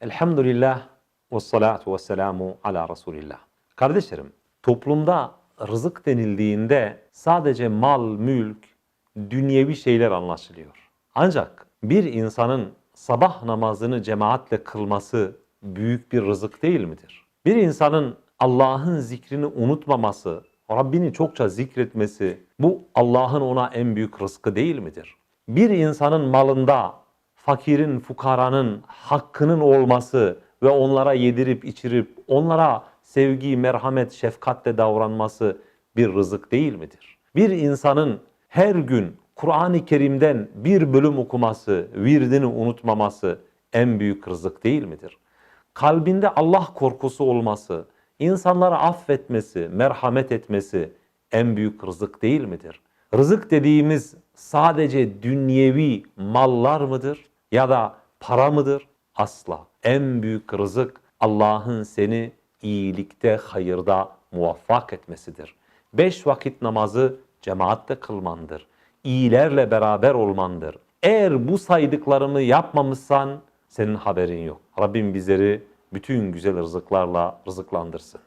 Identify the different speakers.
Speaker 1: Elhamdülillah ve salatu ve selamu ala Resulillah. Kardeşlerim, toplumda rızık denildiğinde sadece mal, mülk, dünyevi şeyler anlaşılıyor. Ancak bir insanın sabah namazını cemaatle kılması büyük bir rızık değil midir? Bir insanın Allah'ın zikrini unutmaması, Rabbini çokça zikretmesi bu Allah'ın ona en büyük rızkı değil midir? Bir insanın malında fakirin, fukaranın hakkının olması ve onlara yedirip içirip onlara sevgi, merhamet, şefkatle davranması bir rızık değil midir? Bir insanın her gün Kur'an-ı Kerim'den bir bölüm okuması, virdini unutmaması en büyük rızık değil midir? Kalbinde Allah korkusu olması, insanlara affetmesi, merhamet etmesi en büyük rızık değil midir? Rızık dediğimiz sadece dünyevi mallar mıdır ya da para mıdır? Asla. En büyük rızık Allah'ın seni iyilikte, hayırda muvaffak etmesidir. Beş vakit namazı cemaatle kılmandır. İyilerle beraber olmandır. Eğer bu saydıklarımı yapmamışsan senin haberin yok. Rabbim bizleri bütün güzel rızıklarla rızıklandırsın.